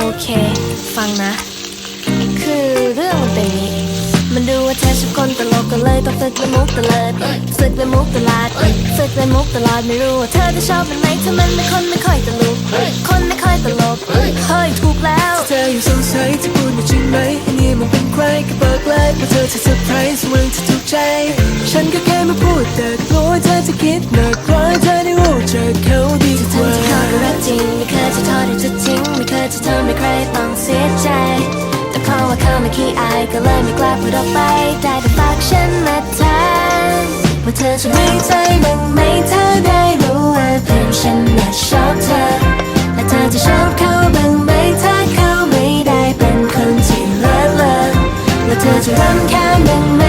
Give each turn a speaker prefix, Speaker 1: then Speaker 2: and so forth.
Speaker 1: โอเค ฟังนะ คือเรื่องมันเป็นอย่างนี้ มันดูว่าเธอชอบคนตลกก็เลยต้องฝึกเล่นมุกตลิดฝึกเล่นมุกตลาดฝึกเล่นมุกตลอดไม่รู้ว่าเธอจะชอบมันไหมถ้ามันเป็นคนไม่ค่อยตลกคนไม่ค่อยตลกเฮ้ยถูกแล้วเธ
Speaker 2: ออยังสงสัยจะพูดมาจริงไหมอันนี้มันเป็นใครก็เบิกเลยว่าเธอจะเซอร์ไพรส์มึงจะถูกใจ ฉันก็แค่มาพูดแต่กลัวเธอจะคิดหนักกว่าเธอ
Speaker 1: ไม่เคยจะทอดหรือจะทิ้ง ไม่เคยจะทำให้ใครต้องเสียใจ แต่พอว่าเขาไม่ขี้อายก็เลยไม่กล้าพูดออกไป ได้แต่ฝากฉันมาแทนว่าเธอจะไม่ใจบ้างไหมเธอได้รู้ว่าเพียงฉันน่ะชอบเธอ และเธอจะชอบเขาบ้างไหมถ้าเขาไม่ได้เป็นคนที่เลิศเลอและเธอจะรำคาญบ้างไหม